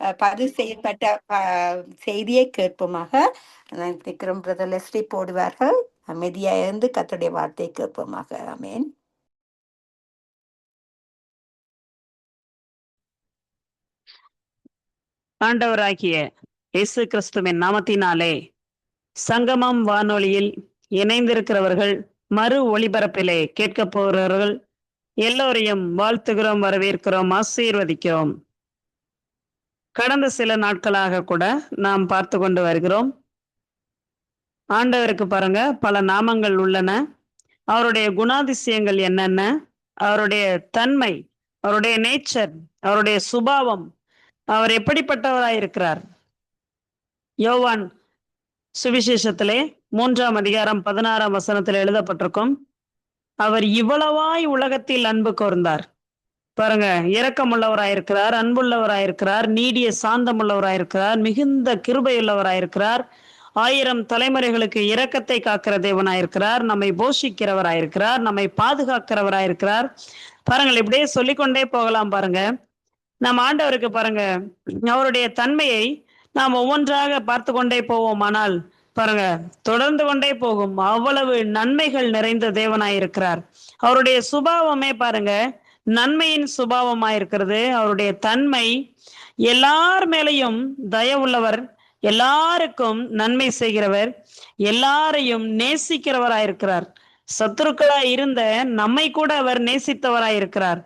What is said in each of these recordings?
பதிவு செய்யப்பட்ட செய்தியை கேட்போமாக. விக்ரம் பிரதர் லெஸ்லி போடுவார்கள். அமைதியாக இருந்து கத்துடைய வார்த்தையை கேட்போமாக. அமேன் ஆண்டவராகிய இயேசு கிறிஸ்துவின் நாமத்தினாலே சங்கமம் வானொலியில் இணைந்திருக்கிறவர்கள் மறு ஒளிபரப்பிலே கேட்க போகிறவர்கள் எல்லோரையும் வாழ்த்துகிறோம் வரவேற்கிறோம் ஆசீர்வதிக்கிறோம். கடந்த சில நாட்களாக கூட நாம் பார்த்து கொண்டு வருகிறோம். ஆண்டவருக்கு பாருங்க பல நாமங்கள் உள்ளன. அவருடைய குணாதிசயங்கள் என்னென்ன? அவருடைய தன்மை அவருடைய நேச்சர் அவருடைய சுபாவம் அவர் எப்படிப்பட்டவராயிருக்கிறார் யோவான் சுவிசேஷத்திலே மூன்றாம் அதிகாரம் பதினாறாம் வசனத்தில் எழுதப்பட்டிருக்கும் அவர் இவ்வளவாய் உலகத்தில் அன்பு கோர்ந்தார். பாருங்க இரக்கமுள்ளவராயிருக்கிறார் அன்புள்ளவராயிருக்கிறார் நீடிய சாந்தமுள்ளவராயிருக்கிறார் மிகுந்த கிருபையுள்ளவராயிருக்கிறார் ஆயிரம் தலைமுறைகளுக்கு இரக்கத்தை காக்கிற தேவனாயிருக்கிறார் நம்மை போஷிக்கிறவராயிருக்கிறார் நம்மை பாதுகாக்கிறவராயிருக்கிறார். பாருங்கள் இப்படியே சொல்லிக்கொண்டே போகலாம் பாருங்க. நம்ம ஆண்டவருக்கு பாருங்க அவருடைய தன்மையை நாம் ஒவ்வொன்றாக பார்த்து கொண்டே போவோம். ஆனால் பாருங்க தொடர்ந்து கொண்டே போகும் அவ்வளவு நன்மைகள் நிறைந்த தேவனாயிருக்கிறார். அவருடைய சுபாவமே பாருங்க நன்மையின் சுபாவமாயிருக்கிறது. அவருடைய தன்மை எல்லார் மேலையும் தயவுள்ளவர் எல்லாருக்கும் நன்மை செய்கிறவர் எல்லாரையும் நேசிக்கிறவராயிருக்கிறார். சத்துருக்களா இருந்த நம்மை கூட அவர் நேசித்தவராயிருக்கிறார்.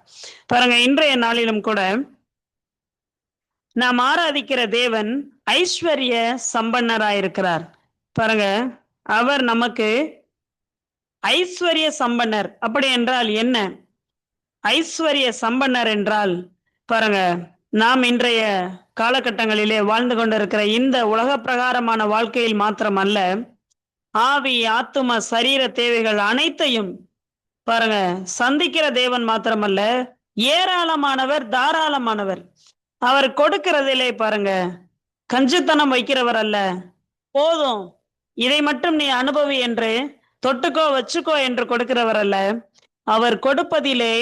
பாருங்க இன்றைய நாளிலும் கூட நாம் ஆராதிக்கிற தேவன் ஐஸ்வர்ய சம்பன்னராயிருக்கிறார். பாருங்க அவர் நமக்கு ஐஸ்வர்ய சம்பன்னர். அப்படி என்றால் என்ன? ஐஸ்வர்ய சம்பன்னர் என்றால் பாருங்க நாம் இன்றைய காலகட்டங்களிலே வாழ்ந்து கொண்டிருக்கிற இந்த உலக பிரகாரமான வாழ்க்கையில் மாத்திரமல்ல ஆவி ஆத்தும சரீர தேவைகள் அனைத்தையும் பாருங்க சந்திக்கிற தேவன் மாத்திரமல்ல ஏராளமானவர் தாராளமானவர். அவர் கொடுக்கிறதிலே பாருங்க கஞ்சுத்தனம் வைக்கிறவர் அல்ல. போதும் இதை மட்டும் நீ அனுபவி என்று தொட்டுக்கோ வச்சுக்கோ என்று கொடுக்கிறவர் அல்ல. அவர் கொடுப்பதிலே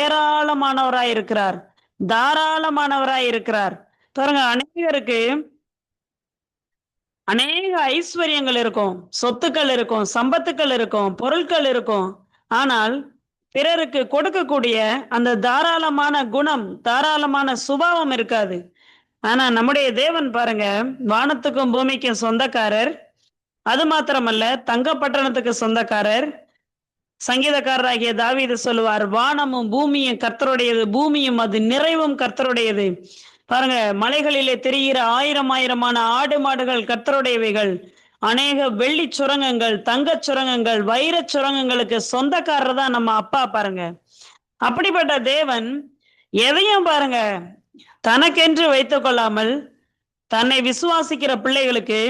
ஏராளமானவராய் இருக்கிறார் தாராளமானவராய் இருக்கிறார் பாருங்க அநேகருக்கு அநேக ஐஸ்வர்யங்கள் இருக்கும். சொத்துக்கள் இருக்கும் சம்பத்துக்கள் இருக்கும் பொருட்கள் இருக்கும். ஆனால் பிறருக்கு கொடுக்கக்கூடிய அந்த தாராளமான குணம் தாராளமான சுபாவம் இருக்காது. ஆனா நம்முடைய தேவன் பாருங்க வானத்துக்கும் பூமிக்கும் சொந்தக்காரர். அது மாத்திரமல்ல தங்கப்பட்டணத்துக்கு சொந்தக்காரர். சங்கீதக்காரராகிய தாவீது சொல்லுவார் வானமும் பூமியும் கர்த்தருடையது பூமியும் அது நிறைவும் கர்த்தருடையது. பாருங்க மலைகளிலே தெரிகிற ஆயிரம் ஆயிரமான ஆடு மாடுகள் கர்த்தருடையவைகள். அநேக வெள்ளி சுரங்கங்கள் தங்கச் சுரங்கங்கள் வைரச் சுரங்கங்களுக்கு சொந்தக்காரர் தான் நம்ம அப்பா பாருங்க. அப்படிப்பட்ட தேவன் எதையும் பாருங்க தனக்கென்று வைத்துக் கொள்ளாமல் தன்னை விசுவாசிக்கிற பிள்ளைகளுக்கு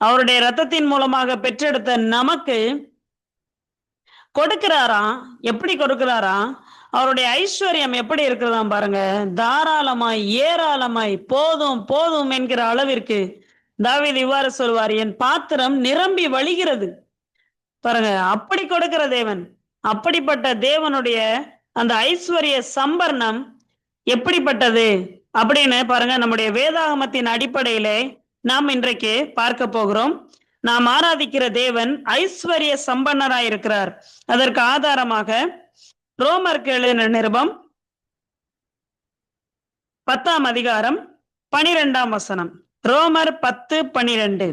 அவருடைய ரத்தத்தின் மூலமாக பெற்றெடுத்த நமக்கு கொடுக்கிறாராம். எப்படி கொடுக்கிறாராம்? அவருடைய ஐஸ்வர்யம் எப்படி இருக்கிறதாம் பாருங்க. தாராளமாய் ஏராளமாய் போதும் போதும் என்கிற அளவிற்கு தாவீது இவ்வாறு சொல்வார் என் பாத்திரம் நிரம்பி வழிகிறது. பாருங்க அப்படி கொடுக்கிற தேவன் அப்படிப்பட்ட தேவனுடைய அந்த ஐஸ்வர்ய சம்பர்ணம் எப்படிப்பட்டது? அப்படின்னு பாருங்க நம்முடைய வேதாகமத்தின் அடிப்படையிலே நாம் இன்றைக்கு பார்க்க போகிறோம். நாம் ஆராதிக்கிற தேவன் ஐஸ்வர்ய சம்பன்னராய் இருக்கிறார். அதற்கு ஆதாரமாக ரோமருக்கு எழுதின நிருபம் பத்தாம் அதிகாரம் பனிரெண்டாம் வசனம். ரோமர் பத்து பனிரெண்டு.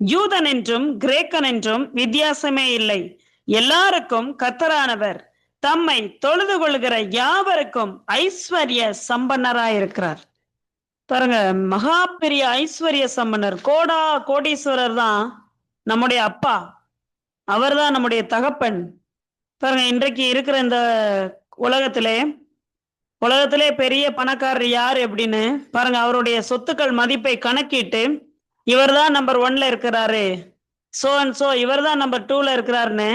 யூதன் என்றும் கிரேக்கன் என்றும் வித்தியாசமே இல்லை. எல்லாருக்கும் கத்தரானவர் தம்மை தொழுது கொள்கிற யாவருக்கும் ஐஸ்வர்ய சம்பன்னராயிருக்கிறார் பாருங்க மகா பெரிய ஐஸ்வர்ய சம்பனர் கோடா கோடீஸ்வரர் தான் நம்முடைய அப்பா. அவர்தான் நம்முடைய தகப்பன். பாருங்க இன்றைக்கு இருக்கிற இந்த உலகத்திலே உலகத்திலே பெரிய பணக்காரர் யார் அப்படின்னு பாருங்க அவருடைய சொத்துக்கள் மதிப்பை கணக்கிட்டு இவர்தான் நம்பர் ஒன்ல இருக்கிறாரு. சோ அண்ட் சோ இவர்தான் நம்பர் டூல இருக்கிறாருன்னு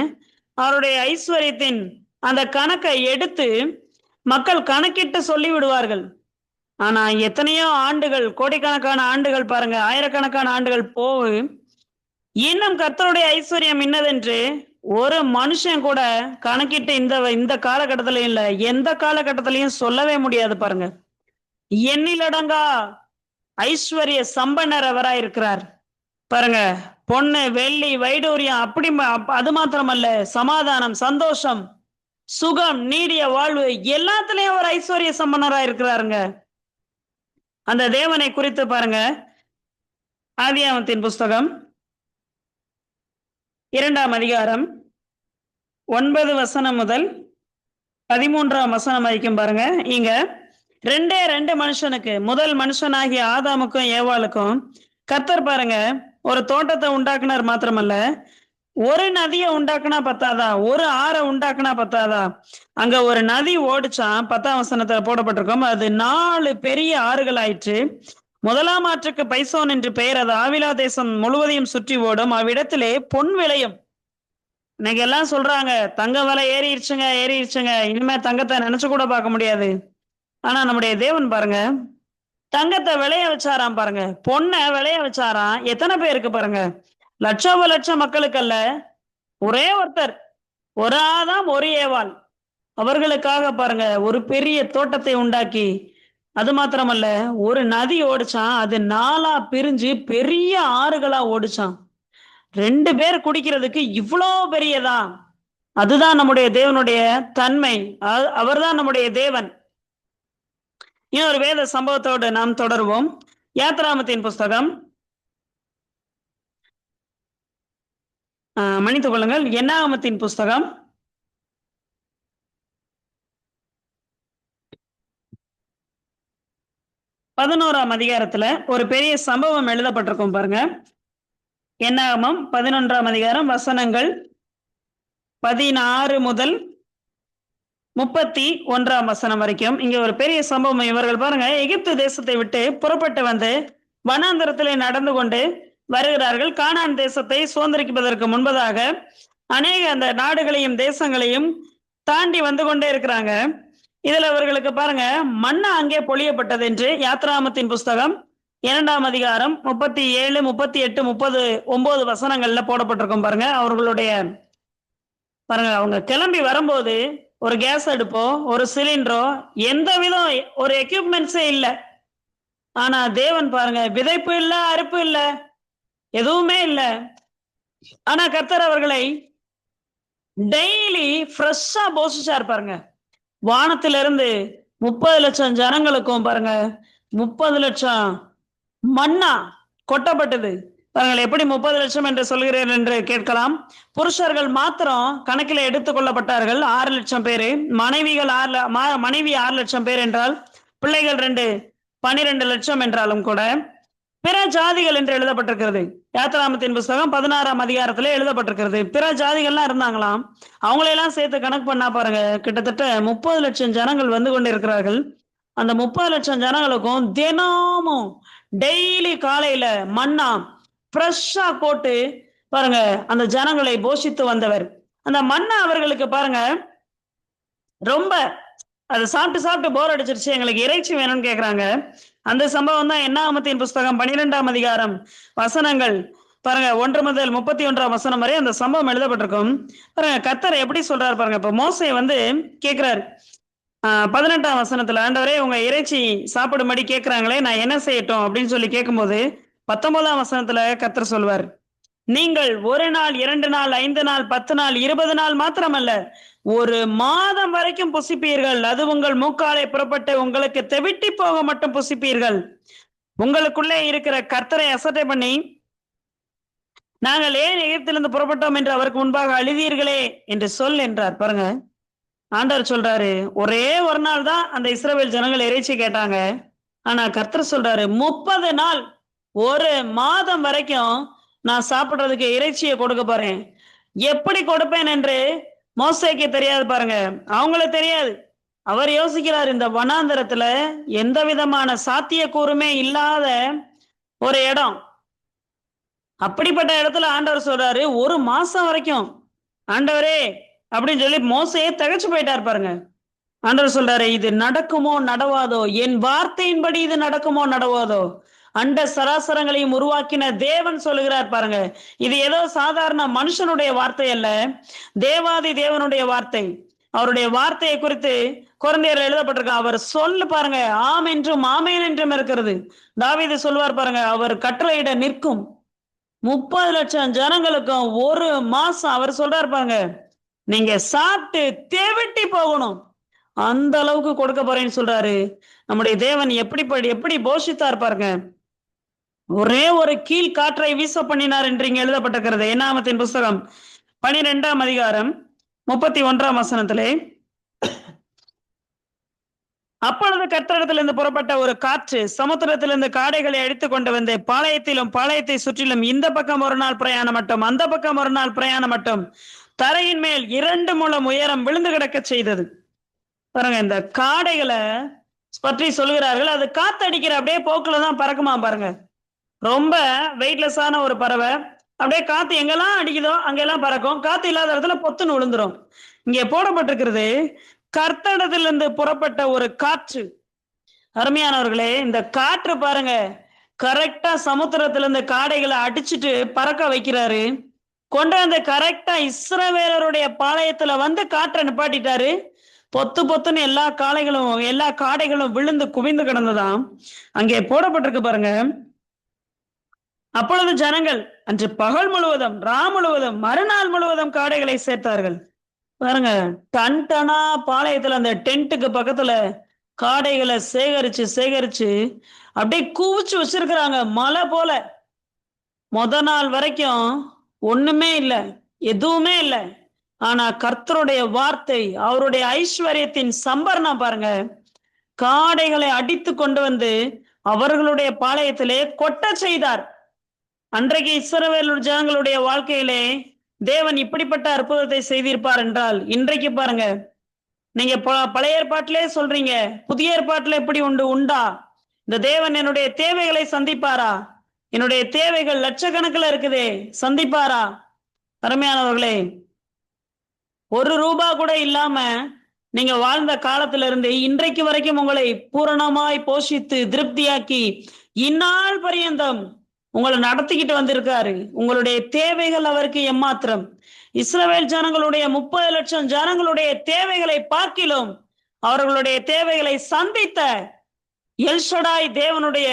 அவருடைய ஐஸ்வர்யத்தின் அந்த கணக்கை எடுத்து மக்கள் கணக்கிட்டு சொல்லி விடுவார்கள் ஆனா எத்தனையோ ஆண்டுகள் கோடிக்கணக்கான ஆண்டுகள் பாருங்க ஆயிரக்கணக்கான ஆண்டுகள் போகு இன்னும் கர்த்தருடைய ஐஸ்வர்யம் இன்னதென்று ஒரு மனுஷன் கூட கணக்கிட்டு இந்த இந்த காலகட்டத்திலையும் இல்ல எந்த காலகட்டத்திலையும் சொல்லவே முடியாது பாருங்க. எண்ணிலடங்கா ஐஸ்வர்ய சம்பன்னர் அவராய் இருக்கிறார். பாருங்க பொண்ணு வெள்ளி வைடூரியம் அப்படி அது மாத்திரமல்ல சமாதானம் சந்தோஷம் சுகம் நீடிய வாழ்வு எல்லாத்துலயும் அவர் ஐஸ்வர்ய சம்பனரா இருக்கிறாருங்க. அந்த தேவனை குறித்து பாருங்க. ஆதியாமத்தின் புஸ்தகம். இரண்டாம் அதிகாரம். ஒன்பது வசனம் முதல் பதிமூன்றாம் வசனம் வரைக்கும் பாருங்க. இங்க ரெண்டே ரெண்டு மனுஷனுக்கு முதல் மனுஷனாகிய ஆதாமுக்கும் ஏவாளுக்கும் கர்த்தர் பாருங்க ஒரு தோட்டத்தை உண்டாக்குனார் மாத்திரமல்ல. ஒரு நதியை உண்டாக்குனா பத்தாதா? ஒரு ஆறை உண்டாக்குனா பத்தாதா? அங்க ஒரு நதி ஓடிச்சான் பத்தாம் வசனத்துல போடப்பட்டிருக்கோம். அது நாலு பெரிய ஆறுகள் ஆயிற்று முதலாம் ஆற்றுக்கு பைசோன் என்று பெயர். அது ஆவிலா தேசம் முழுவதையும் சுற்றி ஓடும். அவ்விடத்திலே பொன் விளையும். இன்னைக்கு எல்லாம் சொல்றாங்க. தங்க விலை ஏறிடுச்சுங்க ஏறிடுச்சுங்க இனிமே தங்கத்தை நினைச்சு கூட பார்க்க முடியாது. ஆனா நம்முடைய தேவன் பாருங்க தங்கத்தை விளைய வச்சாராம் பாருங்க. பொண்ணை விளைய வச்சாராம். எத்தனை பேருக்கு பாருங்க? லட்சம் லட்சம் மக்களுக்கு அல்ல ஒரே ஒருத்தர் ஒரு ஆதாம் ஒரு ஏவாள். அவர்களுக்காக பாருங்க ஒரு பெரிய தோட்டத்தை உண்டாக்கி அது மாத்திரமல்ல ஒரு நதி ஓடிச்சான் அது நாளா பிரிஞ்சு பெரிய ஆறுகளா ஓடிச்சான். ரெண்டு பேர் குடிக்கிறதுக்கு இவ்வளோ பெரியதா? அதுதான் நம்முடைய தேவனுடைய தன்மை. அவர் அவர்தான் நம்முடைய தேவன். இன்னொரு வேத சம்பவத்தோடு நாம் தொடருவோம். யாத்ராமத்தின் புஸ்தகம் மன்னித்துக் கொள்ளுங்கள். என்னாகமத்தின் புஸ்தகம். பதினோராம் அதிகாரத்துல ஒரு பெரிய சம்பவம் எழுதப்பட்டிருக்கும் பாருங்க. என்னாகமம் பதினொன்றாம் அதிகாரம் வசனங்கள் பதினாறு முதல் முப்பத்தி ஒன்றாம் வசனம் வரைக்கும். இங்க ஒரு பெரிய சம்பவம் இவர்கள் பாருங்க. எகிப்து தேசத்தை விட்டு புறப்பட்டு வந்து வனாந்தரத்திலே நடந்து கொண்டு வருகிறார்கள். கானான் தேசத்தை சுதந்திரிப்பதற்கு முன்பதாக அநேக அந்த நாடுகளையும் தேசங்களையும் தாண்டி வந்து கொண்டே இருக்கிறாங்க. இதுல அவர்களுக்கு பாருங்க மண்ணா அங்கே பொழியப்பட்டது என்று யாத்ராமத்தின் புஸ்தகம் இரண்டாம் அதிகாரம் முப்பத்தி ஏழு முப்பத்தி எட்டு முப்பது ஒன்பது வசனங்கள்ல போடப்பட்டிருக்கும் பாருங்க. அவர்களுடைய பாருங்க அவங்க கிளம்பி வரும்போது ஒரு கேஸ் அடுப்போ ஒரு சிலிண்டரோ எந்த விதம் ஒரு எக்யூப்மெண்ட்ஸே இல்லை. ஆனா தேவன் பாருங்க விதைப்பு இல்ல அறுப்பு இல்லை. எதுவுமே இல்லை. ஆனா கர்த்தர் அவர்களை டெய்லி ஃப்ரெஷ்ஷா போஷிச்சார் இருப்பாருங்க வானத்திலிருந்து முப்பது லட்சம் ஜனங்களுக்கும் பாருங்க முப்பது லட்சம் மண்ணா கொட்டப்பட்டது. பாருங்கள் எப்படி முப்பது லட்சம் என்று சொல்கிறேன் என்று கேட்கலாம். புருஷர்கள் மாத்திரம் கணக்கில் எடுத்துக் கொள்ளப்பட்டார்கள் ஆறு லட்சம் பேரு. மனைவிகள் ஆறு மா- மனைவி ஆறு லட்சம் பேர் என்றால் பிள்ளைகள் ரெண்டு பனிரெண்டு லட்சம் என்றாலும் கூட பிற ஜாதிகள் என்று எழுதப்பட்டிருக்கிறது. யாத்திராமத்தின் புஸ்தகம் பதினாறாம் அதிகாரத்துல எழுதப்பட்டிருக்கிறது. பிற ஜாதிகள்லாம் இருந்தாங்களாம். அவங்களையெல்லாம் சேர்த்து கணக்கு பண்ணா பாருங்க. கிட்டத்தட்ட முப்பது லட்சம் ஜனங்கள் வந்து கொண்டிருக்கிறார்கள். அந்த முப்பது லட்சம் ஜனங்களுக்கும் தினமும் டெய்லி காலையில மண்ணா ஃப்ரெஷ்ஷா போட்டு பாருங்க அந்த ஜனங்களை போஷித்து வந்தவர். அந்த மண்ணா அவர்களுக்கு பாருங்க ரொம்ப அதை சாப்பிட்டு சாப்பிட்டு போர் அடிச்சிருச்சு. எங்களுக்கு இறைச்சி வேணும்னு கேக்குறாங்க. அந்த சம்பவம் தான் என்னாமத்தின் புஸ்தகம் பன்னிரெண்டாம் அதிகாரம் வசனங்கள். பாருங்க ஒன்று முதல் முப்பத்தி ஒன்றாம் வசனம் வரை அந்த சம்பவம் எழுதப்பட்டிருக்கும். பாருங்க கத்தர் எப்படி சொல்றாரு பாருங்க இப்ப மோசை வந்து கேக்குறாரு. பதினெட்டாம் வசனத்துல ஆண்டவரே உங்க இறைச்சி சாப்பிடும்படி கேக்குறாங்களே நான் என்ன செய்யட்டும்? அப்படின்னு சொல்லி கேட்கும்போது பத்தொன்பதாம் வசனத்துல கத்தர் சொல்வார் நீங்கள் ஒரு நாள் இரண்டு நாள் ஐந்து நாள் பத்து நாள் இருபது நாள் மாத்திரமல்ல ஒரு மாதம் வரைக்கும் புசிப்பீர்கள். அது உங்கள் மூக்காலை புறப்பட்டு உங்களுக்கு தெவிட்டி போக மட்டும் புசிப்பீர்கள். உங்களுக்குள்ளே இருக்கிற கர்த்தரை அசட்டை பண்ணி நாங்கள் ஏன் எகிப்திலிருந்து புறப்பட்டோம் என்று அவருக்கு முன்பாக அழுதீர்களே என்று சொல் என்றார். பாருங்க. ஆண்டவர் சொல்றாரு ஒரே ஒரு நாள் தான் அந்த இஸ்ரேல் ஜனங்கள் இறைச்சி கேட்டாங்க. ஆனா கர்த்தர் சொல்றாரு முப்பது நாள் ஒரு மாதம் வரைக்கும் நான் சாப்பிடுறதுக்கு இறைச்சியை கொடுக்க போறேன். எப்படி கொடுப்பேன் என்று மோசைக்கு தெரியாது பாருங்க. அவங்களுக்கு தெரியாது. அவர் யோசிக்கிறார் இந்த வனாந்தரத்துல எந்த விதமான சாத்தியக்கூறுமே இல்லாத ஒரு இடம். அப்படிப்பட்ட இடத்துல ஆண்டவர் சொல்றாரு ஒரு மாசம் வரைக்கும் ஆண்டவரே அப்படின்னு சொல்லி மோசையே தகச்சு போயிட்டார் பாருங்க. ஆண்டவர் சொல்றாரு இது நடக்குமோ நடவாதோ? என் வார்த்தையின்படி இது நடக்குமோ நடவாதோ? அண்ட சராசரங்களையும் உருவாக்கின தேவன் சொல்லுகிறார் பாருங்க. இது ஏதோ சாதாரண மனுஷனுடைய வார்த்தை அல்ல. தேவாதி தேவனுடைய வார்த்தை. அவருடைய வார்த்தையை குறித்து குழந்தையர் எழுதப்பட்டிருக்க அவர் சொல்லு பாருங்க ஆம் என்றும் ஆமேன் என்றும் இருக்கிறது. தாவீது சொல்வார் பாருங்க அவர் கட்டளையிட நிற்கும். முப்பது லட்சம் ஜனங்களுக்கும் ஒரு மாசம் அவர் சொல்றாரு பாருங்க நீங்க சாப்பிட்டு தேவிட்டி போகணும். அந்த அளவுக்கு கொடுக்க போறேன்னு சொல்றாரு. நம்முடைய தேவன் எப்படி எப்படி போஷித்தார் இருப்பாருங்க ஒரே ஒரு கீழ் காற்றை வீச பண்ணினார் என்று இங்கே எழுதப்பட்டிருக்கிறது. என்னாமத்தின் புஸ்தகம் பனிரெண்டாம் அதிகாரம் முப்பத்தி ஒன்றாம் வசனத்திலே அப்பொழுது கர்த்தரிடத்திலிருந்து புறப்பட்ட ஒரு காற்று சமுத்திரத்திலிருந்து காடைகளை அடித்துக் கொண்டு வந்து பாளையத்திலும் பாளையத்தை சுற்றிலும் இந்த பக்கம் ஒரு நாள் பிரயாணம் மட்டும் அந்த பக்கம் ஒரு நாள் பிரயாணம் மட்டும் தரையின் மேல் இரண்டு முழம் உயரம் விழுந்து கிடக்க செய்தது. பாருங்க இந்த காடைகளை பற்றி சொல்கிறார்கள். அது காத்தடிக்கிற அப்படியே போக்குல தான் பறக்குமா பாருங்க. ரொம்ப வெயிட்லெஸ்ஸான ஒரு பறவை. அப்படியே காத்து எங்கெல்லாம் அடிக்குதோ அங்கெல்லாம் பறக்கும். காத்து இல்லாத இடத்துல பொத்துன்னு விழுந்துரும் இங்கே போடப்பட்டிருக்கிறது கர்த்தடத்திலிருந்து புறப்பட்ட ஒரு காற்று. அருமையானவர்களே இந்த காற்று பாருங்க. கரெக்டா சமுத்திரத்திலிருந்து காடைகளை அடிச்சுட்டு பறக்க வைக்கிறாரு. கொண்டு வந்து கரெக்டா இஸ்ரவேலருடைய பாளையத்துல வந்து காற்றை நிப்பாட்டிட்டாரு. பொத்து பொத்துன்னு எல்லா காளைகளும் எல்லா காடைகளும் விழுந்து குவிந்து கிடந்ததாம். அங்கே போடப்பட்டிருக்கு பாருங்க. அப்பொழுது ஜனங்கள் அன்று பகல் முழுவதும் ரா முழுவதும் மறுநாள் முழுவதும் காடைகளை சேர்த்தார்கள். பாருங்க டன் டனா பாளையத்துல அந்த டென்ட்டுக்கு பக்கத்துல காடைகளை சேகரிச்சு சேகரிச்சு அப்படியே குவிச்சு வச்சிருக்கிறாங்க. மலை போல. முத நாள் வரைக்கும் ஒண்ணுமே இல்லை எதுவுமே இல்லை. ஆனா கர்த்தருடைய வார்த்தை அவருடைய ஐஸ்வர்யத்தின் சம்பரணம் பாருங்க. காடைகளை அடித்து கொண்டு வந்து அவர்களுடைய பாளையத்திலே கொட்ட செய்தார். அன்றைக்கு ஈஸ்வரவேலூர் ஜனங்களுடைய வாழ்க்கையிலே தேவன் இப்படிப்பட்ட அற்புதத்தை செய்திருப்பார் என்றால் இன்றைக்கு பாருங்க நீங்க பழைய ஏற்பாட்டிலே சொல்றீங்க புதிய ஏற்பாட்டில் எப்படி உண்டு உண்டா? இந்த தேவன் என்னுடைய தேவைகளை சந்திப்பாரா? என்னுடைய தேவைகள் லட்சக்கணக்கில் இருக்குதே சந்திப்பாரா? அருமையானவர்களே ஒரு ரூபா கூட இல்லாம நீங்க வாழ்ந்த காலத்துல இருந்து இன்றைக்கு வரைக்கும் உங்களை பூரணமாய் போஷித்து திருப்தியாக்கி இந்நாள் பரியந்தம் உங்களை நடத்திக்கிட்டு வந்திருக்காரு. உங்களுடைய தேவைகள் அவருக்கு எம்மாத்திரம். இஸ்ரவேல் ஜனங்களுடைய முப்பது லட்சம் ஜனங்களுடைய தேவைகளை பார்க்கிலும் அவர்களுடைய தேவைகளை சந்தித்த எல்ஷடாய் தேவனுடைய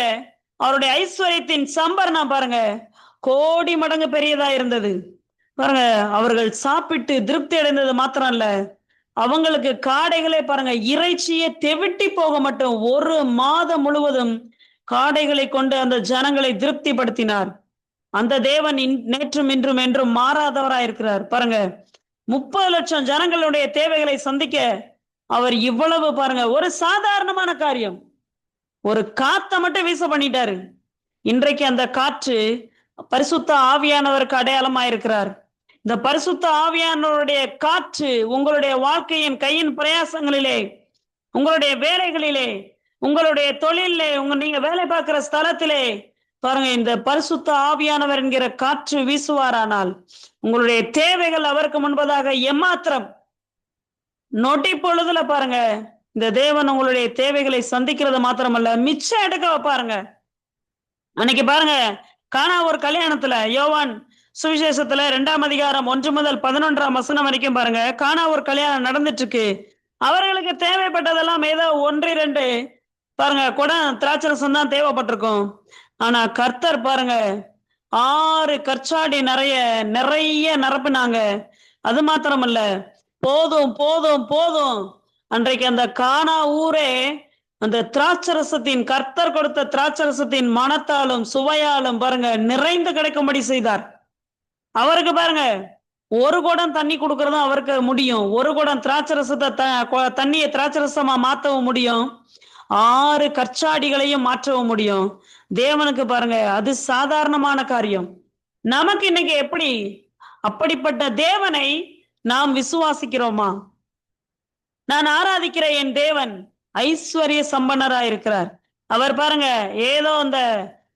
அவருடைய ஐஸ்வர்யத்தின் சம்பரணம் பாருங்க. கோடி மடங்கு பெரியதா இருந்தது. பாருங்க அவர்கள் சாப்பிட்டு திருப்தி அடைந்தது மாத்திரம் இல்ல அவங்களுக்கு காடைகளே பாருங்க இறைச்சியை தெவிட்டி போக மட்டும் ஒரு மாதம் முழுவதும் காடைகளை கொண்டு அந்த ஜனங்களை திருப்திப்படுத்தினார். அந்த தேவன் நேற்றும் இன்றும் என்றும் மாறாதவராயிருக்கிறார் பாருங்க முப்பது லட்சம் ஜனங்களுடைய தேவைகளை சந்திக்க அவர் இவ்வளவு பாருங்க ஒரு சாதாரணமான காரியம். ஒரு காத்த மட்டும் வீச பண்ணிட்டாரு. இன்றைக்கு அந்த காற்று பரிசுத்த ஆவியானவருக்கு அடையாளமா இருக்கிறார் இந்த பரிசுத்த ஆவியானவருடைய காற்று உங்களுடைய வாழ்க்கையின் கையின் பிரயாசங்களிலே உங்களுடைய வேலைகளிலே உங்களுடைய தொழிலே உங்க நீங்க வேலை பார்க்கிற ஸ்தலத்திலே பாருங்க இந்த பரிசுத்த ஆவியானவர் என்கிற காற்று வீசுவாரானால் உங்களுடைய தேவைகள் அவருக்கு முன்பதாக எம்மாத்திரம். நொட்டி பொழுதுல பாருங்க இந்த தேவன் உங்களுடைய தேவைகளை சந்திக்கிறது மாத்திரமல்ல மிச்சம் எடுக்க பாருங்க அன்னைக்கு பாருங்க காணா ஒரு கல்யாணத்துல யோவான் சுவிசேஷத்துல ரெண்டாம் அதிகாரம் ஒன்று முதல் பதினொன்றாம் வசனம் வரைக்கும் பாருங்க காணா ஒரு கல்யாணம் நடந்துட்டு இருக்கு அவர்களுக்கு தேவைப்பட்டதெல்லாம் ஏதோ ஒன்று இரண்டு பாருங்க குடம் திராட்சரசம் தான் தேவைப்பட்டிருக்கும். ஆனா கர்த்தர் பாருங்க ஆறு கற்சாடி நிறைய நிறைய நிரப்புனாங்க. அது மாத்திரமல்ல போதும் போதும் போதும். அன்றைக்கு அந்த காணா ஊரே அந்த திராட்சரசத்தின் கர்த்தர் கொடுத்த திராட்சரசத்தின் மனத்தாலும் சுவையாலும் பாருங்க நிறைந்து கிடைக்கும்படி செய்தார். அவருக்கு பாருங்க ஒரு குடம் தண்ணி கொடுக்கறதும் அவருக்கு முடியும். ஒரு குடம் திராட்சரசத்தை தண்ணியை திராட்சரசமா மாத்தவும் முடியும். ஆறு கற்சாடிகளையும் மாற்றவும் முடியும். தேவனுக்கு பாருங்க அது சாதாரணமான காரியம். நமக்கு இன்னைக்கு எப்படி? அப்படிப்பட்ட தேவனை நாம் விசுவாசிக்கிறோமா? நான் ஆராதிக்கிற என் தேவன் ஐஸ்வர்ய சம்பனரா இருக்கிறார். அவர் பாருங்க ஏதோ அந்த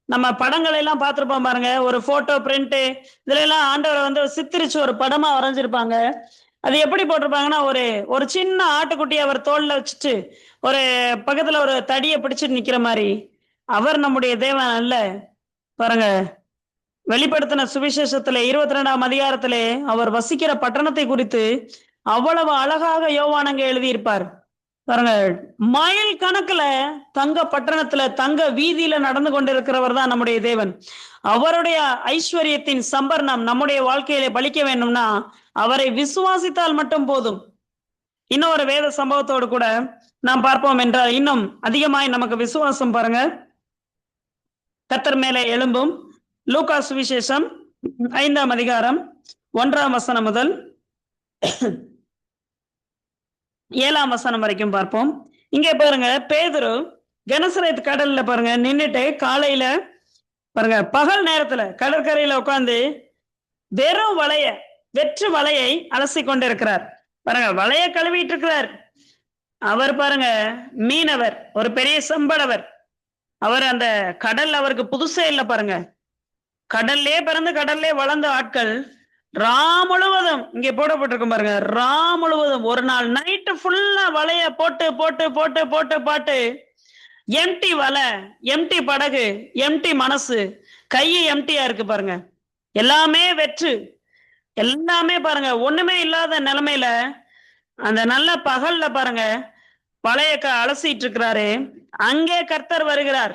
நம்ம படங்களை எல்லாம் பார்த்திருப்போம் பாருங்க. ஒரு போட்டோ பிரிண்ட் இதுல எல்லாம் ஆண்டவரை வந்து சித்திரிச்சு ஒரு படமா வரைஞ்சிருப்பாங்க. அது எப்படி போட்டிருப்பாங்கன்னா ஒரு ஒரு சின்ன ஆட்டுக்குட்டி அவர் தோல்ல வச்சுட்டு ஒரு பக்கத்துல ஒரு தடியை பிடிச்சிட்டு நிக்கிற மாதிரி. அவர் நம்முடைய தேவன் அல்ல. பாருங்க. வெளிப்படுத்தின சுவிசேஷத்துல இருபத்தி ரெண்டாம் அதிகாரத்திலே அவர் வசிக்கிற பட்டணத்தை குறித்து அவ்வளவு அழகாக யோவானங்க எழுதியிருப்பார். பாருங்க மைல் கணக்குல தங்க பட்டணத்துல தங்க வீதியில நடந்து கொண்டிருக்கிறவர் தான் நம்முடைய தேவன். அவருடைய ஐஸ்வர்யத்தின் சம்பரணம் நம்முடைய வாழ்க்கையில பலிக்க வேண்டும்னா அவரை விசுவாசித்தால் மட்டும் போதும். இன்னொரு வேத சம்பவத்தோடு கூட நாம் பார்ப்போம் என்றால் இன்னும் அதிகமாய் நமக்கு விசுவாசம் பாருங்க. கத்தர் மேலே எழும்பும். லூகா சுவிசேஷம் ஐந்தாம் அதிகாரம் ஒன்றாம் வசனம் முதல் ஏழாம் வசனம் வரைக்கும் பார்ப்போம். இங்கே பாருங்க பேதுரு கனசரத் கடல்ல பாருங்க நின்றுட்டு காலையில பாருங்க பகல் நேரத்துல கடற்கரையில உட்காந்து வெறும் வலைய வெற்று வலையை அலசி கொண்டிருக்கிறார். பாருங்க வலைய கழுவிட்டு இருக்கிறார். அவர் பாருங்க மீனவர் ஒரு பெரிய செம்படவர். அவர் அந்த கடல் அவருக்கு புதுசே இல்லை பாருங்க. கடல்லே பிறந்து கடல்லே வளர்ந்த ஆட்கள் ரா முழுவதும் இங்கே போடப்பட்டிருக்கும் பாருங்க ரா முழுவதும் ஒரு நாள் நைட்டு ஃபுல்லா வலைய போட்டு போட்டு போட்டு போட்டு பாட்டு எம்டி வலை எம்டி படகு எம்டி மனசு கை எம்டியா இருக்கு பாருங்க. எல்லாமே வெற்று. எல்லாமே பாருங்க ஒண்ணுமே இல்லாத நிலைமையில அந்த நல்ல பகல்ல பாருங்க வலைய க- அலசிட்டு இருக்கிறாரு. அங்கே கர்த்தர் வருகிறார்.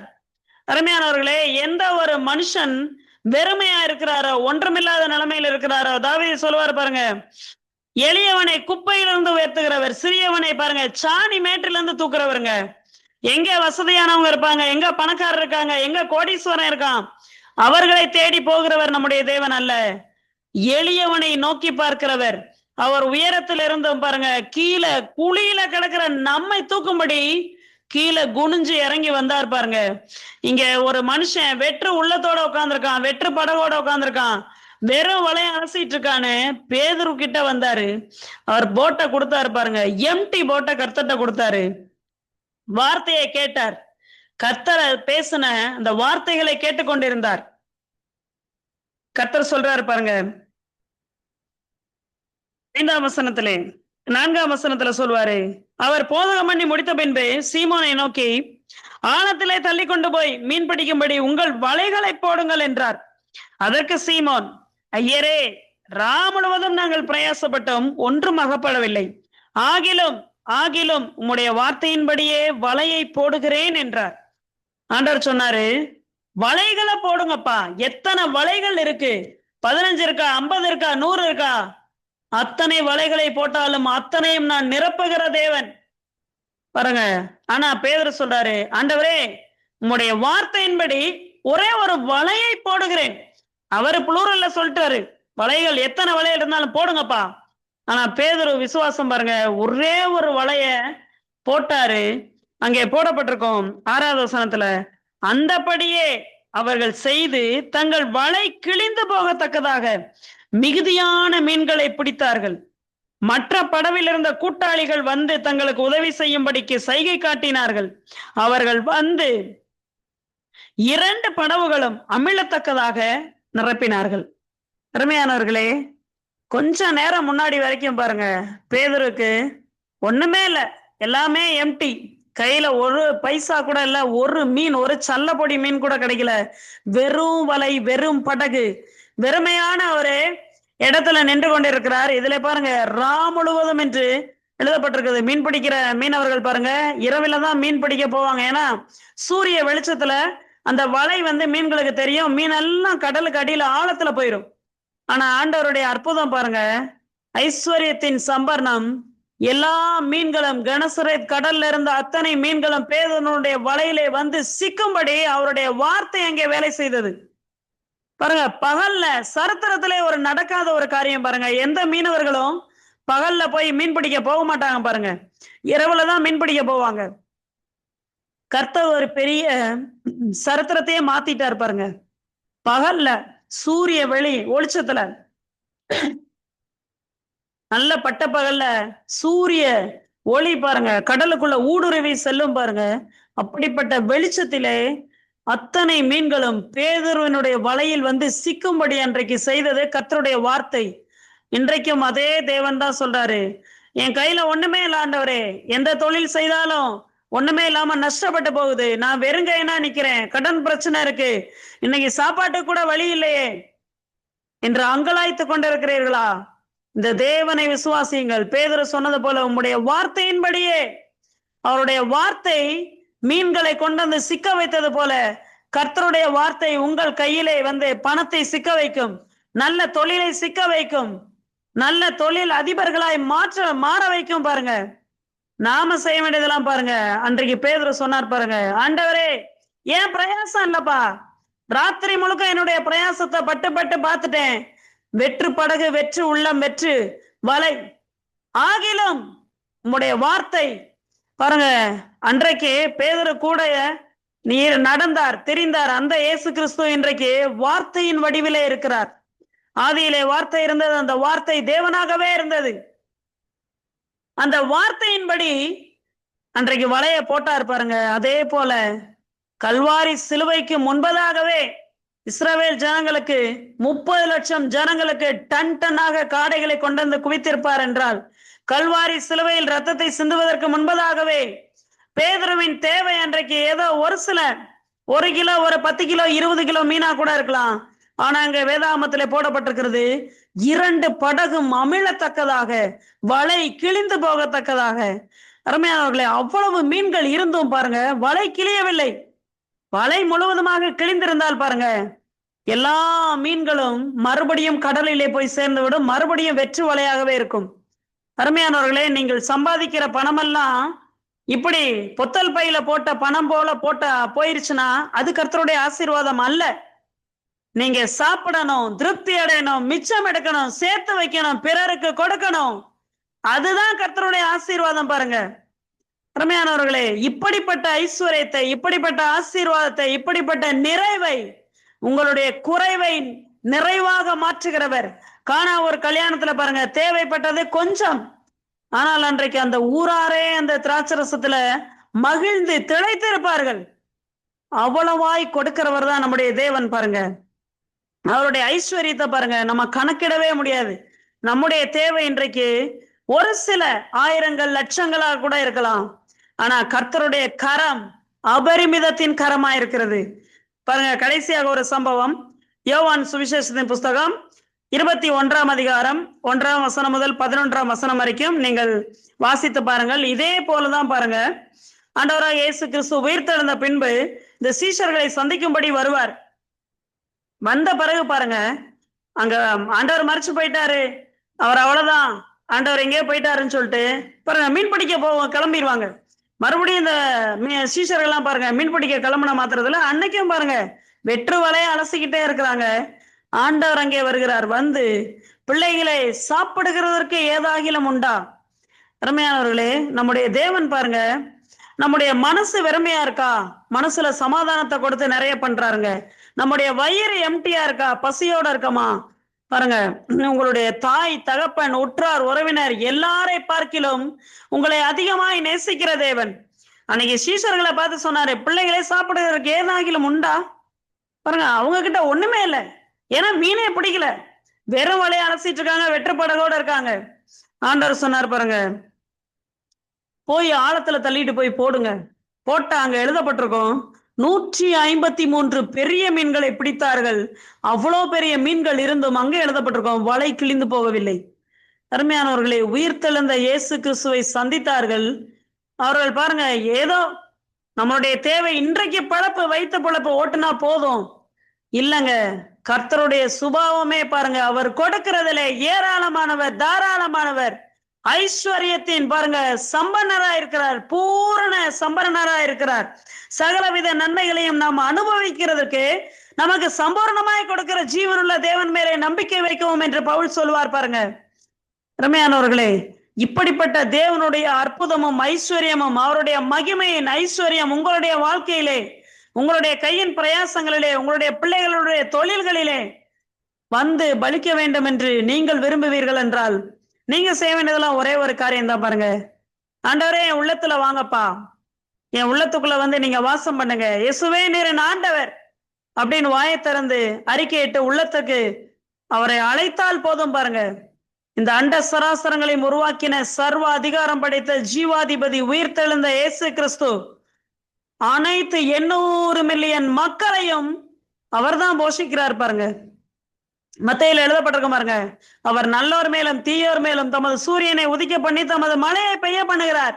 அருமையானவர்களே எந்த ஒரு மனுஷன் வெறுமையா இருக்கிறாரோ ஒன்றுமில்லாத நிலைமையில இருக்கிறாரோ? தாவீது சொல்லுவார் பாருங்க எளியவனை குப்பையிலிருந்து உயர்த்துகிறவர் சிறியவனை பாருங்க சாணி மேட்டில இருந்து தூக்குறவருங்க. எங்க வசதியானவங்க இருப்பாங்க எங்க பணக்காரர் இருக்காங்க எங்க கோடீஸ்வரன் இருக்கான். அவர்களை தேடி போகிறவர் நம்முடைய தேவன் அல்ல. எளியவனை நோக்கி பார்க்கிறவர் அவர் உயரத்தில் இருந்தும் பாருங்க கீழே குழியில கிடக்கிற நம்மை தூக்கும்படி கீழே குனிஞ்சு இறங்கி வந்தார் பாருங்க. இங்க ஒரு மனுஷன் வெற்று உள்ளத்தோட உட்காந்துருக்கான் வெற்று படகோட உட்காந்துருக்கான் வெறும் வலைய அலசிட்டு இருக்கானு பேதுரு கிட்ட வந்தாரு. அவர் போட்டை கொடுத்தாரு பாருங்க. எம்டி போட்டை கர்த்தட்ட கொடுத்தாரு. வார்த்தையை கேட்டார். கர்த்தர் பேசின அந்த வார்த்தைகளை கேட்டுக்கொண்டிருந்தார். கர்த்தர் சொல்றாரு பாருங்க. ஐந்தாம் வசனத்திலே நான்காம் வசனத்துல சொல்வாரு. அவர் போதகம் பண்ணி முடித்த பின்பு சீமோனை நோக்கி ஆழத்திலே தள்ளி கொண்டு போய் மீன் பிடிக்கும்படி உங்கள் வலைகளை போடுங்கள் என்றார். அதற்கு சீமோன் ஐயரே ரா முழுவதும் நாங்கள் பிரயாசப்பட்டோம் ஒன்றும் அகப்படவில்லை. ஆகிலும் ஆகிலும் உம்முடைய வார்த்தையின்படியே வலையை போடுகிறேன் என்றார். ஆண்டவர் சொன்னாரு வலைகளை போடுங்கப்பா. எத்தனை வலைகள் இருக்கு? பதினஞ்சு இருக்கா? ஐம்பது இருக்கா? நூறு இருக்கா? அத்தனை வலைகளை போட்டாலும் அத்தனையும் நான் நிரப்புகிற தேவன். பாருங்க ஆனா பேதர் சொல்றாரு ஆண்டவரே உம்முடைய வார்த்தையின்படி ஒரே ஒரு வலையை போடுகிறேன். அவர் புளூரல்ல சொல்லிட்டாரு வலைகள் எத்தனை வலைகள் இருந்தாலும் போடுங்கப்பா. ஆனா பேதுரு விசுவாசம் பாருங்க ஒரே ஒரு வலைய போட்டாரு. அங்கே போடப்பட்டிருக்கோம் ஆறாவது வசனத்துல அந்தபடியே அவர்கள் செய்து தங்கள் வலை கிழிந்து போகத்தக்கதாக. மிகுதியான மீன்களை பிடித்தார்கள். மற்ற படவில் இருந்த கூட்டாளிகள் வந்து தங்களுக்கு உதவி செய்யும்படிக்கு சைகை காட்டினார்கள். அவர்கள் வந்து இரண்டு படவுகளும் அமிழத்தக்கதாக நிரப்பினார்கள். அருமையானவர்களே கொஞ்ச நேரம் முன்னாடி வரைக்கும் பாருங்க பேதருக்கு ஒண்ணுமே இல்ல எல்லாமே எம்டி கையில ஒரு பைசா கூட இல்ல ஒரு மீன் ஒரு சல்லப்பொடி மீன் கூட கிடைக்கல. வெறும் வலை வெறும் படகு. வெறுமையான ஒரு இடத்துல நின்று கொண்டிருக்கிறார். இதுல பாருங்க ரா முழுவதும் என்று எழுதப்பட்டிருக்குது. மீன் பிடிக்கிற மீனவர்கள் பாருங்க இரவில தான் மீன் பிடிக்க போவாங்க. ஏன்னா சூரிய வெளிச்சத்துல அந்த வலை வந்து மீன்களுக்கு தெரியும். மீன் எல்லாம் கடலுக்கு அடியில ஆழத்துல போயிடும் ஆனா ஆண்டவருடைய அற்புதம் பாருங்க ஐஸ்வர்யத்தின் சம்பர்ணம். எல்லா மீன்களும் கணசுரேத் கடல்ல இருந்த அத்தனை மீன்களும் பேதனுடைய வலையிலே வந்து சிக்கும்படி அவருடைய வார்த்தை அங்கே வேலை செய்தது. பாருங்க பகல்ல சரித்திரத்திலே ஒரு நடக்காத ஒரு காரியம் பாருங்க. எந்த மீனவர்களும் பகல்ல போய் மீன் பிடிக்க போக மாட்டாங்க பாருங்க. இரவுல தான் மீன் பிடிக்க போவாங்க. கர்த்த ஒரு பெரிய சரித்திரத்தையே மாத்திட்டார் பாருங்க. பகல்ல சூரிய வெளி ஒளிச்சத்துல நல்ல பட்ட பகல்ல சூரிய ஒளி பாருங்க. கடலுக்குள்ள ஊடுருவி செல்லும் பாருங்க. அப்படிப்பட்ட வெளிச்சத்திலே அத்தனை மீன்களும் பேதுருவினுடைய வலையில் வந்து சிக்கும்படி அன்றைக்கு செய்தது கத்தருடைய வார்த்தை. இன்றைக்கும் அதே தேவன் தான் சொல்றாரு. என் கையில ஒண்ணுமே இல்லாண்டவரே எந்த தொழில் செய்தாலும் ஒண்ணுமே இல்லாம நஷ்டப்பட்டு போகுது. நான் வெறுங்கையனா நிக்கிறேன். கடன் பிரச்சனை இருக்கு. இன்னைக்கு சாப்பாட்டுக்கு கூட வழி இல்லையே. என்று அங்கலாய்த்து கொண்டிருக்கிறீர்களா? இந்த தேவனை விசுவாசியுங்கள். பேதுரு சொன்னது போல உம்முடைய வார்த்தையின்படியே. அவருடைய வார்த்தை மீன்களை கொண்டு வந்து சிக்க வைத்தது போல கர்த்தருடைய வார்த்தை உங்கள் கையிலே வந்து பணத்தை சிக்க வைக்கும் நல்ல தொழிலை சிக்க வைக்கும் நல்ல தொழில் அதிபர்களாய் மாற்ற மாற வைக்கும் பாருங்க. நாம செய்ய வேண்டியதெல்லாம் பாருங்க. அன்றைக்கு பேதர் சொன்னார் பாருங்க. ஆண்டவரே ஏன் பிரயாசம் இல்லப்பா? ராத்திரி முழுக்க என்னுடைய பிரயாசத்தை பட்டு பட்டு பார்த்துட்டேன். வெற்று படகு வெற்று உள்ளம் வெற்று வலை. ஆகிலும் உம்முடைய வார்த்தை பாருங்க அன்றைக்கு பேதர கூட நீர் நடந்தார் தெரிந்தார். அந்த இயேசு கிறிஸ்து இன்றைக்கு வார்த்தையின் வடிவிலே இருக்கிறார். ஆதியிலே வார்த்தை இருந்தது அந்த வார்த்தை தேவனாகவே இருந்தது. அந்த வார்த்தையின்படி அன்றைக்கு வலைய போட்டார் பாருங்க. அதே போல கல்வாரி சிலுவைக்கு முன்பதாகவே இஸ்ரவேல் ஜனங்களுக்கு முப்பது லட்சம் ஜனங்களுக்கு டன் டன்னாக காடைகளை கொண்டு வந்து குவித்திருப்பார் என்றால் கல்வாரி சிலுவையில் ரத்தத்தை சிந்துவதற்கு முன்பதாகவே பேதுருவின் தேவை அன்றைக்கு ஏதோ ஒரு சில ஒரு கிலோ ஒரு பத்து கிலோ இருபது கிலோ மீனா கூட இருக்கலாம். ஆனா அங்க வேதாமத்துல போடப்பட்டிருக்கிறது இரண்டு படகும் அமிழத்தக்கதாக வலை கிழிந்து போகத்தக்கதாக. அருமையானவர்களே அவ்வளவு மீன்கள் இருந்தும் பாருங்க வலை கிழியவில்லை. வலை முழுவதுமாக கிழிந்திருந்தால் பாருங்க எல்லா மீன்களும் மறுபடியும் கடலிலே போய் சேர்ந்து விடும் மறுபடியும் வெற்று வலையாகவே இருக்கும். அருமையானவர்களே நீங்கள் சம்பாதிக்கிற பணமெல்லாம் இப்படி பொத்தல் பையில போட்ட பணம் போல போட்ட போயிருச்சுன்னா அது கர்த்தருடைய ஆசீர்வாதம் அல்ல. நீங்க சாப்பிடணும் திருப்தி அடையணும் மிச்சம் எடுக்கணும் சேர்த்து வைக்கணும் பிறருக்கு கொடுக்கணும். அதுதான் கர்த்தருடைய ஆசீர்வாதம் பாருங்க. அருமையானவர்களே இப்படிப்பட்ட ஐஸ்வர்யத்தை இப்படிப்பட்ட ஆசீர்வாதத்தை இப்படிப்பட்ட நிறைவை உங்களுடைய குறைவை நிறைவாக மாற்றுகிறவர் காணா ஒரு கல்யாணத்துல பாருங்க தேவைப்பட்டது கொஞ்சம். ஆனால் அன்றைக்கு அந்த ஊராரே அந்த திராட்சரசத்துல மகிழ்ந்து திளைத்திருப்பார்கள். அவ்வளவாய் கொடுக்கிறவர் தான் நம்முடைய தேவன் பாருங்க. அவருடைய ஐஸ்வர்யத்தை பாருங்க நம்ம கணக்கிடவே முடியாது. நம்முடைய தேவை இன்றைக்கு ஒரு சில ஆயிரங்கள் லட்சங்களாக கூட இருக்கலாம். ஆனா கர்த்தருடைய கரம் அபரிமிதத்தின் கரமா இருக்கிறது பாருங்க கடைசியாக ஒரு சம்பவம். யோவான் சுவிசேஷத்தின் புஸ்தகம் இருபத்தி ஒன்றாம் அதிகாரம் ஒன்றாம் வசனம் முதல் பதினொன்றாம் வசனம் வரைக்கும் நீங்கள் வாசித்து பாருங்கள். இதே போலதான் பாருங்க. ஆண்டவராக இயேசு கிறிஸ்து உயிர்த்தெழுந்த பின்பு இந்த சீஷர்களை சந்திக்கும்படி வருவார். வந்த பிறகு பாருங்க. அங்க ஆண்டவர் மறைச்சு போயிட்டாரு. அவர் அவ்வளவுதான். ஆண்டவர் எங்கேயோ போயிட்டாருன்னு சொல்லிட்டு பாருங்க மீன் பிடிக்க போவோம் கிளம்பிடுவாங்க. மறுபடியும் இந்த மீ- சீஷர்கள்லாம் பாருங்க மீன் பிடிக்க கிளம்புன மாத்திரத்துல அன்னைக்கும் பாருங்க வெற்று வலையை அலசிக்கிட்டே இருக்கிறாங்க. ஆண்டவர் அங்கே வருகிறார். வந்து பிள்ளைகளை சாப்பிடுகிறதற்கு ஏதாகிலும் உண்டா? அருமையானவர்களே நம்முடைய தேவன் பாருங்க நம்முடைய மனசு வெறுமையா இருக்கா? மனசுல சமாதானத்தை கொடுத்து நிறைய பண்றாருங்க. நம்முடைய வயிறு எம்டியா இருக்கா? பசியோட இருக்கமா? பாருங்க உங்களுடைய தாய் தகப்பன் உற்றார் உறவினர் எல்லாரை பார்க்கிலும் உங்களை அதிகமாய் நேசிக்கிற தேவன். அன்னைக்கு சீசர்களை பார்த்து சொன்னாரு பிள்ளைகளே சாப்பிடுறதுக்கு ஏதாகிலும் உண்டா? பாருங்க அவங்க கிட்ட ஒண்ணுமே இல்லை. ஏன்னா மீனே பிடிக்கல. வெறும் வலையை அலசிட்டு இருக்காங்க வெற்றப்படகோட இருக்காங்க. ஆண்டவர் சொன்னார் பாருங்க போய் ஆழத்துல தள்ளிட்டு போய் போடுங்க. போட்டா அங்க எழுதப்பட்டிருக்கோம் நூற்றி ஐம்பத்தி மூன்று பெரிய மீன்களை பிடித்தார்கள். அவ்வளோ பெரிய மீன்கள் இருந்தும் அங்கே எழுதப்பட்டிருக்கோம் வலை கிழிந்து போகவில்லை. அருமையானவர்களே உயிர்த்தெழுந்த இயேசு கிறிஸ்துவை சந்தித்தார்கள். அவர்கள் பாருங்க ஏதோ நம்மளுடைய தேவை இன்றைக்கு பழப்பு வைத்த பழப்பு ஓட்டுனா போதும். இல்லைங்க. கர்த்தருடைய சுபாவமே பாருங்க. அவர் கொடுக்கிறதுல ஏராளமானவர் தாராளமானவர். ஐஸ்வர்யத்தின் பாருங்க சம்பன்னரா இருக்கிறார். பூரண சம்பன்னரா இருக்கிறார். சகலவித நன்மைகளையும் நாம் அனுபவிக்கிறதுக்கு நமக்கு சம்பூர்ணமாய் கொடுக்கிற ஜீவனுள்ள தேவன் மேலே நம்பிக்கை வைக்கவும் என்று பவுல் சொல்வார் பாருங்க. ரமையானவர்களே இப்படிப்பட்ட தேவனுடைய அற்புதமும் ஐஸ்வர்யமும் அவருடைய மகிமையின் ஐஸ்வர்யம் உங்களுடைய வாழ்க்கையிலே உங்களுடைய கையின் பிரயாசங்களிலே உங்களுடைய பிள்ளைகளுடைய தொழில்களிலே வந்து பலிக்க வேண்டும் என்று நீங்கள் விரும்புவீர்கள் என்றால் நீங்க செய்ய வேண்டியதெல்லாம் ஒரே ஒரு காரியம் தான் பாருங்க. ஆண்டவரே என் உள்ளத்துல வாங்கப்பா. என் உள்ளத்துக்குள்ள வந்து நீங்க வாசம் பண்ணுங்க. இயேசுவே நீர் ஆண்டவர் அப்படின்னு வாயை திறந்து அறிக்கையிட்டு உள்ளத்துக்கு அவரை அழைத்தால் போதும் பாருங்க. இந்த அண்ட சராசரங்களையும் உருவாக்கின சர்வ அதிகாரம் படைத்த ஜீவாதிபதி உயிர்த்தெழுந்த இயேசு கிறிஸ்து அனைத்து எண்ணூறு மில்லியன் மக்களையும் அவர் தான் போஷிக்கிறார் பாருங்க. மத்தையில எழுதப்பட்டிருக்க பாருங்க. அவர் நல்லோர் மேலும் தீயோர் மேலும் தமது சூரியனை உதிக்க பண்ணி தமது மழையை பெய்ய பண்ணுகிறார்.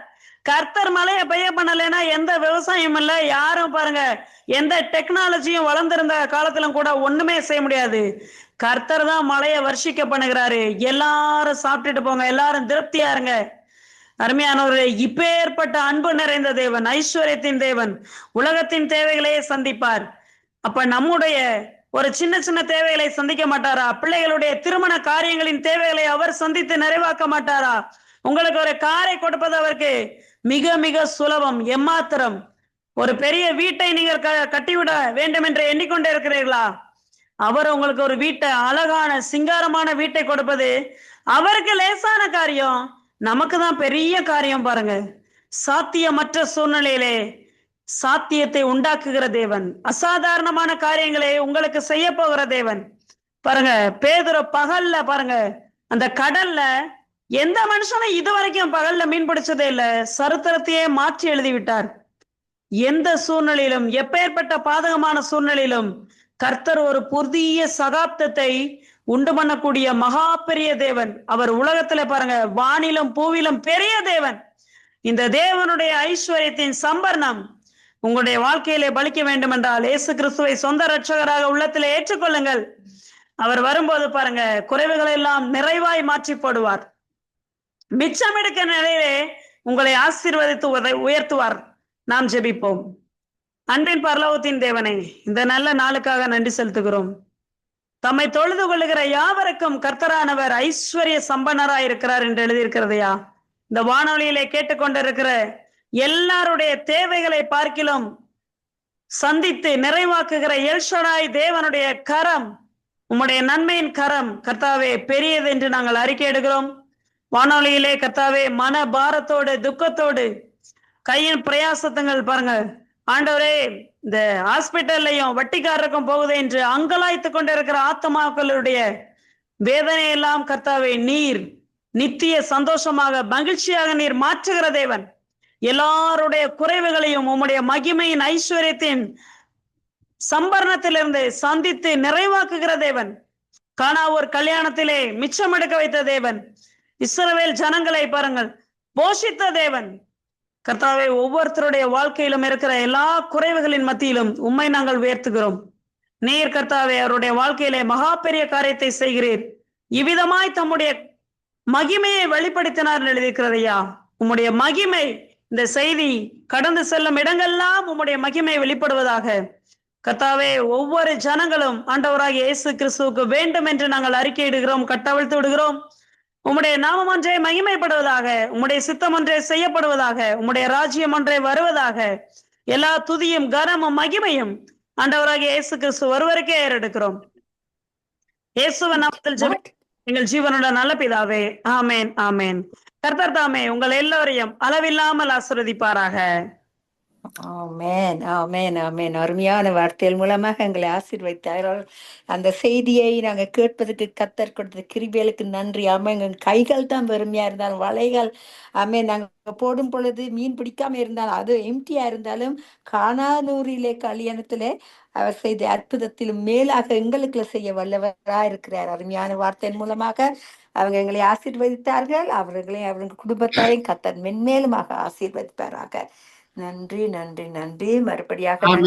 கர்த்தர் மழையை பெய்ய பண்ணலைன்னா எந்த விவசாயம் இல்ல. யாரும் பாருங்க எந்த டெக்னாலஜியும் வளர்ந்திருந்த காலத்திலும் கூட ஒண்ணுமே செய்ய முடியாது. கர்த்தர் தான் மழையை வர்ஷிக்க பண்ணுகிறாரு. எல்லாரும் சாப்பிட்டுட்டு போங்க. எல்லாரும் திருப்தியா இருங்க. அருமையானவர்களே இப்பேற்பட்ட அன்பு நிறைந்த தேவன் ஐஸ்வர்யத்தின் தேவன் உலகத்தின் தேவைகளையே சந்திப்பார். அப்ப நம்முடைய ஒரு சின்ன சின்ன தேவைகளை சந்திக்க மாட்டாரா? பிள்ளைகளுடைய திருமண காரியங்களின் தேவைகளை அவர் சந்தித்து நிறைவாக்க மாட்டாரா? உங்களுக்கு ஒரு காரை கொடுப்பது அவருக்கு மிக மிக சுலபம் எம்மாத்திரம். ஒரு பெரிய வீட்டை நீங்கள் க- கட்டிவிட வேண்டும் என்று எண்ணிக்கொண்டே இருக்கிறீர்களா? அவர் உங்களுக்கு ஒரு வீட்டை அழகான சிங்காரமான வீட்டை கொடுப்பது அவருக்கு லேசான காரியம். நமக்கு தான் பெரிய காரியம் பாருங்க. சாத்தியமற்ற சூழ்நிலையிலே சாத்தியத்தை உண்டாக்குகிற தேவன். அசாதாரணமான காரியங்களை உங்களுக்கு செய்ய போகிற தேவன். பாருங்க பேதுரு பகல்ல பாருங்க அந்த கடல்ல எந்த மனுஷனும் இது வரைக்கும் பகல்ல மீன் பிடிச்சதே இல்ல. சரித்திரத்தையே மாற்றி எழுதி விட்டார் எந்த சூழ்நிலையிலும் எப்பேற்பட்ட பாதகமான சூழ்நிலையிலும் கர்த்தர் ஒரு புதிய சகாப்தத்தை உண்டு பண்ணக்கூடிய மகா பெரிய தேவன். அவர் உலகத்துல பாருங்க வானிலும் பூவிலும் பெரிய தேவன். இந்த தேவனுடைய ஐஸ்வர்யத்தின் சம்பர்ணம் உங்களுடைய வாழ்க்கையிலே பலிக்க வேண்டும் என்றால் இயேசு கிறிஸ்துவை சொந்த ரட்சகராக உள்ளத்திலே ஏற்றுக்கொள்ளுங்கள். அவர் வரும்போது பாருங்க குறைவுகளை எல்லாம் நிறைவாய் மாற்றி போடுவார். மிச்சம் எடுக்க நிலையிலே உங்களை ஆசீர்வதித்து உதை- உயர்த்துவார். நாம் ஜெபிப்போம். அன்பின் பரலோகத்தின் தேவனே இந்த நல்ல நாளுக்காக நன்றி செலுத்துகிறோம். தம்மை தொழுது கொள்ளுகிற யாவருக்கும் கர்த்தரானவர் ஐஸ்வர்ய சம்பன்னராய் இருக்கிறார் என்று எழுதியிருக்கிறதையா? இந்த வானொலியிலே கேட்டுக்கொண்டிருக்கிற எல்லாருடைய தேவைகளை பார்க்கிலும் சந்தித்து நிறைவாக்குகிற எல்ஷடாய் தேவனுடைய கரம் உம்முடைய நன்மையின் கரம் கர்த்தாவே பெரியது என்று நாங்கள் அறிக்கை எடுக்கிறோம். வானொலியிலே கர்த்தாவே மன பாரத்தோடு துக்கத்தோடு கையின் பிரயாசத்தங்கள் பாருங்க ஆண்டவரே இந்த ஹாஸ்பிட்டல்லையும் வட்டிக்காரருக்கும் போகுது என்று அங்கலாய்த்து கொண்டிருக்கிற ஆத்மாக்களுடைய வேதனையெல்லாம் கர்த்தாவே நீர் நித்திய சந்தோஷமாக மகிழ்ச்சியாக நீர் மாற்றுகிற தேவன். எல்லாருடைய குறைவுகளையும் உம்முடைய மகிமையின் ஐஸ்வர்யத்தின் சம்பரணத்திலிருந்து சந்தித்து நிறைவாக்குகிற தேவன். காணா ஒரு கல்யாணத்திலே மிச்சம் எடுக்க வைத்த தேவன். இஸ்ரவேல் ஜனங்களை பாருங்கள் போஷித்த தேவன். கர்த்தாவே ஒவ்வொருத்தருடைய வாழ்க்கையிலும் இருக்கிற எல்லா குறைவுகளின் மத்தியிலும் உம்மை நாங்கள் உயர்த்துகிறோம். நீர் கர்த்தாவே அவருடைய வாழ்க்கையிலே மகா பெரிய காரியத்தை செய்கிறீர். இவ்விதமாய் தம்முடைய மகிமையை வெளிப்படுத்தினார் எழுதியிருக்கிறதையா உம்முடைய மகிமை இந்த செய்தி கடந்து செல்லும் இடங்கள்லாம் உம்முடைய மகிமை வெளிப்படுவதாக. கர்த்தாவே ஒவ்வொரு ஜனங்களும் ஆண்டவராக இயேசு கிறிஸ்துவுக்கு வேண்டும் என்று நாங்கள் அறிக்கையிடுகிறோம் கட்டவிழ்த்து விடுகிறோம். உம்முடைய நாமம் ஒன்றே மகிமைப்படுவதாக உம்முடைய சித்தம் ஒன்றே செய்யப்படுவதாக உம்முடைய ராஜ்யம் ஒன்றே வருவதாக எல்லா துதியும் கனமும் மகிமையும் ஆண்டவராகிய இயேசு கிறிஸ்து ஒருவருக்கே ஏறெடுக்கிறோம். இயேசுவ நாமத்தில் எங்கள் ஜீவனுள்ள நல்ல பிதாவே ஆமேன் ஆமேன். கர்த்தர் தாமே உங்கள் எல்லோரையும் அளவில்லாமல் ஆசிர்வதிப்பாராக. ஆமேன் ஆமேன் ஆமேன். அருமையான வார்த்தைகள் மூலமாக எங்களை ஆசீர்வதித்தார்கள். அந்த செய்தியை நாங்கள் கேட்பதற்கு கத்தர் கொடுத்த கிருபிகளுக்கு நன்றி. ஆமாம் எங்கள் கைகள் தான் பெருமையா இருந்தாலும் வலைகள் ஆமே நாங்கள் போடும் பொழுது மீன் பிடிக்காம இருந்தாலும் அது எம்டியா இருந்தாலும் காணானூரிலே கல்யாணத்திலே அவர் செய்த அற்புதத்திலும் மேலாக எங்களுக்குள்ள செய்ய வல்லவரா இருக்கிறார். அருமையான வார்த்தையின் மூலமாக அவங்க எங்களை ஆசீர்வதித்தார்கள். அவர்களையும் அவர்கள் குடும்பத்தாரையும் கத்தர் மென்மேலுமாக ஆசீர்வதிப்பாராக. நன்றி நன்றி நன்றி. மறுபடியாக